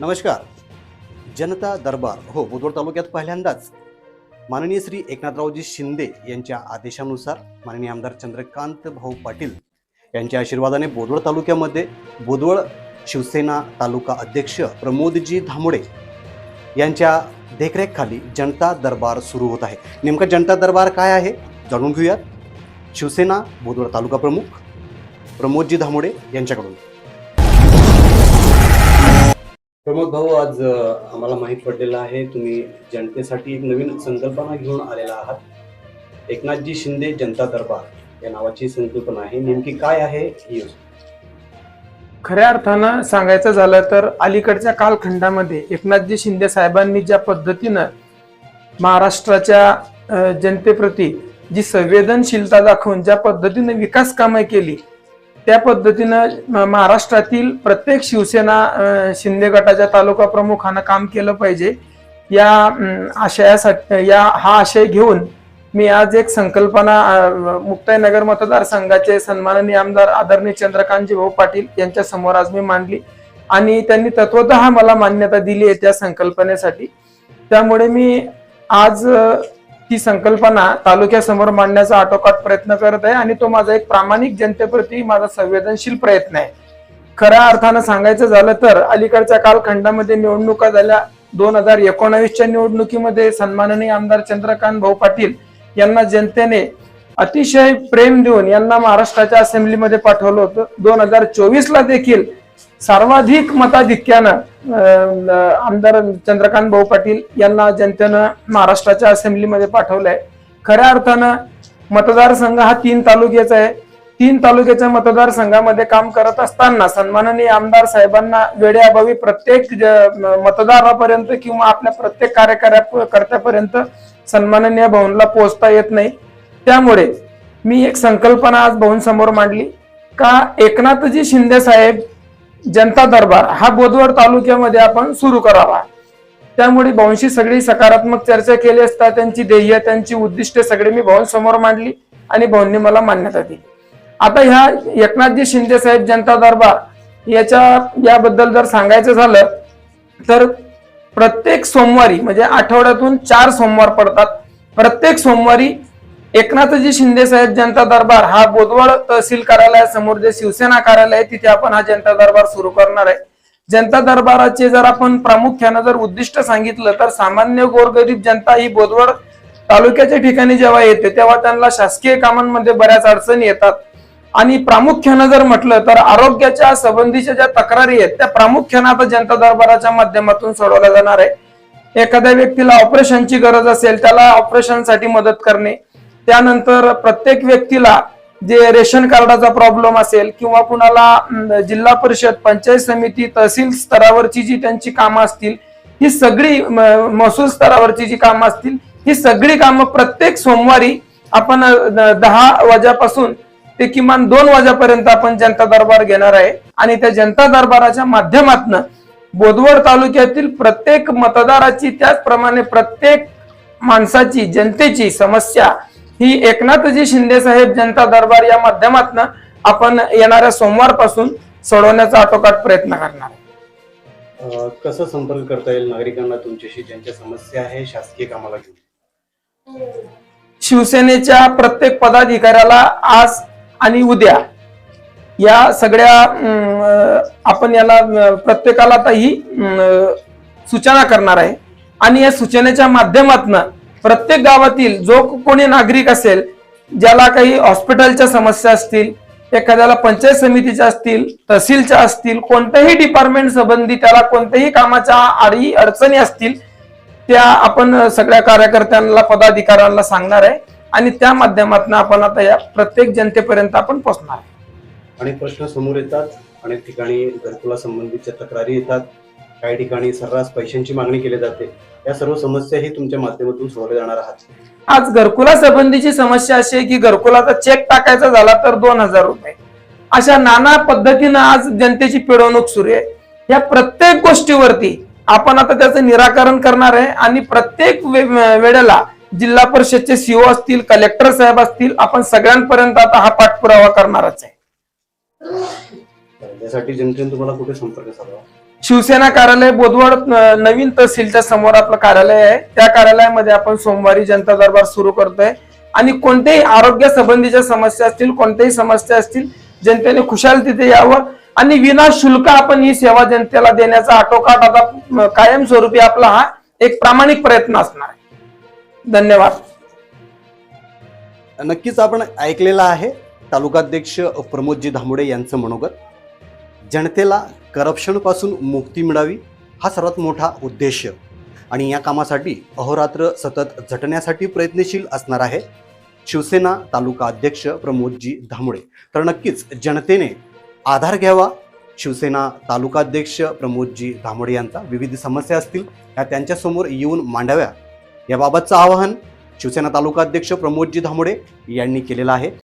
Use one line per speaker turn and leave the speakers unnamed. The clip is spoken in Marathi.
नमस्कार. जनता दरबार हो बुधवार तालुक्यात पहिल्यांदाच माननीय श्री एकनाथरावजी शिंदे यांच्या आदेशानुसार माननीय आमदार चंद्रकांत भाऊ पाटील यांच्या आशीर्वादाने बोदवड तालुक्यामध्ये बोदवड शिवसेना तालुका अध्यक्ष प्रमोदजी धामोडे यांच्या देखरेखखाली जनता दरबार सुरू होत आहे. नेमका जनता दरबार काय आहे जाणून घेऊयात. शिवसेना बोदवड तालुका प्रमुख प्रमोदजी धामोडे यांच्याकडून. प्रमोद भाऊ आज आम्हाला माहीत पडलेलं आहे तुम्ही जनतेसाठी एक नवीन संकल्पना घेऊन आलेला आहात. एकनाथजी शिंदे जनता दरबार या नावाची संकल्पना आहे. नेमकी काय आहे ही
खऱ्या अर्थानं सांगायचं झालं तर अलीकडच्या कालखंडामध्ये एकनाथजी शिंदे साहेबांनी ज्या पद्धतीनं महाराष्ट्राच्या जनतेप्रती जी संवेदनशीलता दाखवून ज्या पद्धतीनं विकास कामे केली त्या पद्धतीनं महाराष्ट्रातील प्रत्येक शिवसेना शिंदे गटाच्या तालुका प्रमुखानं काम केलं पाहिजे. या आशयासाठी या हा आशय घेऊन मी आज एक संकल्पना मुक्ताईनगर मतदारसंघाचे सन्माननीय आमदार आदरणीय चंद्रकांतजी भाऊ पाटील यांच्या समोर आज मी मांडली. आणि त्यांनी तत्वतः मला मान्यता दिली आहे त्या संकल्पनेसाठी. त्यामुळे मी आज ती संकल्पना तालुक्यासमोर मांडण्याचा आटोकाट प्रयत्न करत आहे आणि तो माझा एक प्रामाणिक जनतेप्रती माझा संवेदनशील प्रयत्न आहे. खऱ्या अर्थानं सांगायचं झालं तर अलीकडच्या कालखंडामध्ये निवडणुका झाल्या. दोन हजार एकोणावीसच्या निवडणुकीमध्ये सन्माननीय आमदार चंद्रकांत भाऊ पाटील यांना जनतेने अतिशय प्रेम देऊन यांना महाराष्ट्राच्या असेंब्लीमध्ये पाठवलं होतं. दोन हजार चोवीसला देखील सर्वाधिक मताधिक्यानं आमदार चंद्रकांत भाऊ पाटील यांना जनतेनं महाराष्ट्राच्या असेंब्लीमध्ये पाठवलंय. खऱ्या अर्थानं मतदारसंघ हा तीन तालुक्याचा आहे. तीन तालुक्याच्या मतदारसंघामध्ये काम करत असताना सन्माननीय आमदार साहेबांना वेळेअभावी प्रत्येक मतदारापर्यंत किंवा आपल्या प्रत्येक कार्यकर्त्या कर्त्यापर्यंत सन्माननीय भवनला पोहोचता येत नाही. त्यामुळे मी एक संकल्पना आज भाऊंसमोर मांडली. का एकनाथजी शिंदे साहेब जनता दरबार हा बोदवड तालुक्यामध्ये आपण सुरू करावा. त्यामुळे भाऊंशी सगळी सकारात्मक चर्चा केली असता त्यांची ध्येय त्यांची उद्दिष्टे सगळी मी भाऊंसमोर मांडली आणि भाऊंनी मला मान्यता दिली. आता ह्या एकनाथजी शिंदे साहेब जनता दरबार याच्या याबद्दल जर सांगायचं झालं तर प्रत्येक सोमवारी म्हणजे आठवड्यातून चार सोमवार पडतात. प्रत्येक सोमवारी एकनाथजी शिंदे साहेब जनता दरबार हा बोदवड तहसील कार्यालयासमोर जे शिवसेना कार्यालय आहे तिथे आपण हा जनता दरबार सुरू करणार आहे. जनता दरबाराचे जर आपण प्रामुख्यानं जर उद्दिष्ट सांगितलं तर सामान्य गोरगरीब जनता ही बोदवड तालुक्याच्या ठिकाणी जेव्हा येते तेव्हा त्यांना शासकीय कामांमध्ये बऱ्याच अडचणी येतात. आणि प्रामुख्यानं जर म्हटलं तर आरोग्याच्या संबंधीच्या ज्या तक्रारी आहेत त्या प्रामुख्यानं आता जनता दरबाराच्या माध्यमातून सोडवल्या जाणार आहे. एखाद्या व्यक्तीला ऑपरेशनची गरज असेल त्याला ऑपरेशनसाठी मदत करणे त्यानंतर प्रत्येक व्यक्तीला जे रेशन कार्डाचा प्रॉब्लेम असेल किंवा कुणाला जिल्हा परिषद पंचायत समिती तहसील स्तरावरची जी त्यांची कामं असतील ही सगळी महसूल स्तरावरची जी कामं असतील ही सगळी कामं प्रत्येक सोमवारी आपण दहा वाजापासून ते किमान दोन वाजेपर्यंत आपण जनता दरबार घेणार आहे. आणि त्या जनता दरबाराच्या माध्यमातून बोदवड तालुक्यातील प्रत्येक मतदाराची त्याचप्रमाणे प्रत्येक माणसाची जनतेची समस्या ही एकनाथजी शिंदे साहेब जनता दरबार या माध्यमातून आपण येणाऱ्या सोमवारपासून सोडवण्याचा आटोकाट प्रयत्न करणार आहे.
कसं संपर्क करता येईल नागरिकांना तुमच्याशी ज्यांच्या समस्या आहे शासकीय कामाला घेऊन
शिवसेनेच्या प्रत्येक पदाधिकाऱ्याला आज आणि उद्या या सगळ्या आपण याला प्रत्येकाला आता ही सूचना करणार आहे आणि या सूचनेच्या माध्यमातून प्रत्येक गावातील जो कोणी नागरिक असेल ज्याला काही हॉस्पिटलच्या समस्या असतील एखाद्याला पंचायत समितीच्या असतील तहसीलच्या असतील कोणत्याही डिपार्टमेंट संबंधी त्याला कोणत्याही कामाच्या आडी अडचणी असतील त्या आपण सगळ्या कार्यकर्त्यांना पदाधिकाऱ्यांना सांगणार आहे. आणि त्या माध्यमातून आपण आता या प्रत्येक जनतेपर्यंत आपण पोहोचणार आहे.
प्रश्न समोर येतात. अनेक ठिकाणी घरकुला संबंधीच्या तक्रारी येतात. काही ठिकाणी सर्रास पैशांची मागणी केली जाते. या सर्व समस्याही तुमच्या माध्यमातून सोडवल्या जाणार आहात.
आज घरकुला संबंधीची समस्या अशी आहे की घरकुलाचा चेक टाकायचा झाला तर दोन हजार रुपये. अशा नाना पद्धतीनं आज जनतेची पिळवणूक सुरू आहे. या प्रत्येक गोष्टीवरती आपण आता त्याचं निराकरण करणार आहे आणि प्रत्येक वेळेला जिल्हा परिषदचे सीओ असतील कलेक्टर साहेब असतील आपण सगळ्यांपर्यंत आता हा पाठपुरावा करणारच आहे.
त्यासाठी जनतेने तुम्हाला कुठे संपर्क साधावा?
शिवसेना कार्यालय बोदवड नवीन तहसीलच्या समोर आपलं कार्यालय आहे. त्या कार्यालयामध्ये आपण सोमवारी जनता दरबार सुरू करतोय. आणि कोणत्याही आरोग्य संबंधीच्या समस्या असतील कोणत्याही समस्या असतील जनतेने खुशाल तिथे यावं. आणि विना शुल्क आपण ही सेवा जनतेला देण्याचा आटोकाट आता कायमस्वरूपी आपला हा एक प्रामाणिक प्रयत्न असणार आहे. धन्यवाद.
नक्कीच आपण ऐकलेलं आहे. तालुकाध्यक्ष प्रमोदजी धामोडे यांचं मनोगत. जनतेला करप्शनपासून मुक्ती मिळावी हा सर्वात मोठा उद्देश. आणि या कामासाठी अहोरात्र सतत झटण्यासाठी प्रयत्नशील असणार आहे शिवसेना तालुका अध्यक्ष प्रमोदजी धामोडे. तर नक्कीच जनतेने आधार घ्यावा. शिवसेना तालुकाध्यक्ष प्रमोदजी धामोडे यांचा विविध समस्या असतील या त्यांच्यासमोर येऊन मांडाव्या. याबाबतचं आवाहन शिवसेना तालुका अध्यक्ष प्रमोदजी धामोडे यांनी केलेलं आहे.